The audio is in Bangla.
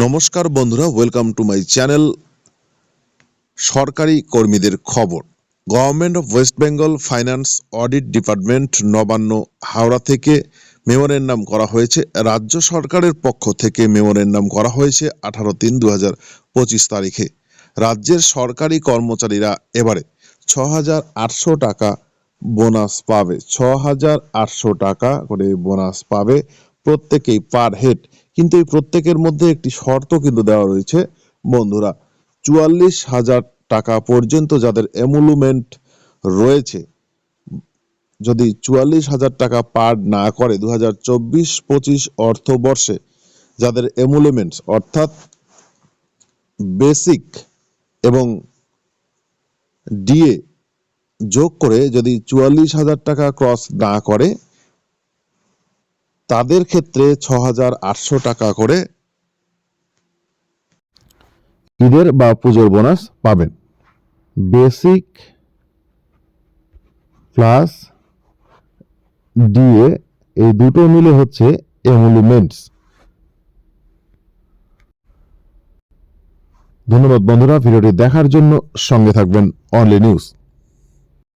নমস্কার বন্ধুরা ওয়েলকাম টু মাই চ্যানেল সরকারি কর্মীদের খবর। Government of West Bengal finance audit department Nabanna, Howrah থেকে মেয়রের নাম করা হয়েছে। রাজ্য সরকারের পক্ষ থেকে মেয়রের নাম করা হয়েছে আঠারো তিন দু তারিখে। রাজ্যের সরকারি কর্মচারীরা এবারে ছ টাকা বোনাস পাবে। ছ টাকা করে বোনাস পাবে প্রত্যেকেই পার হেড কিন্তু এই প্রত্যেকের মধ্যে একটি শর্ত কিন্তু দেওয়া রয়েছে। বন্ধুরা, চুয়াল্লিশ হাজার টাকা পর্যন্ত যাদের এমুলুমেন্ট রয়েছে, যদি চুয়াল্লিশ হাজার টাকা পার না করে দু হাজার চব্বিশ পঁচিশ অর্থবর্ষে যাদের এমুলুমেন্টস অর্থাৎ বেসিক এবং ডিএ যোগ করে যদি চুয়াল্লিশ হাজার টাকা ক্রস না করে তাদের ক্ষেত্রে ছ হাজার আটশো টাকা করে ঈদের বা পুজোর বোনাস পাবেন। বেসিক প্লাস ডিএ, এই দুটো মিলে হচ্ছে এমুলিমেন্টস ধন্যবাদ বন্ধুরা, ভিডিওটি দেখার জন্য সঙ্গে থাকবেন অনলি নিউজ।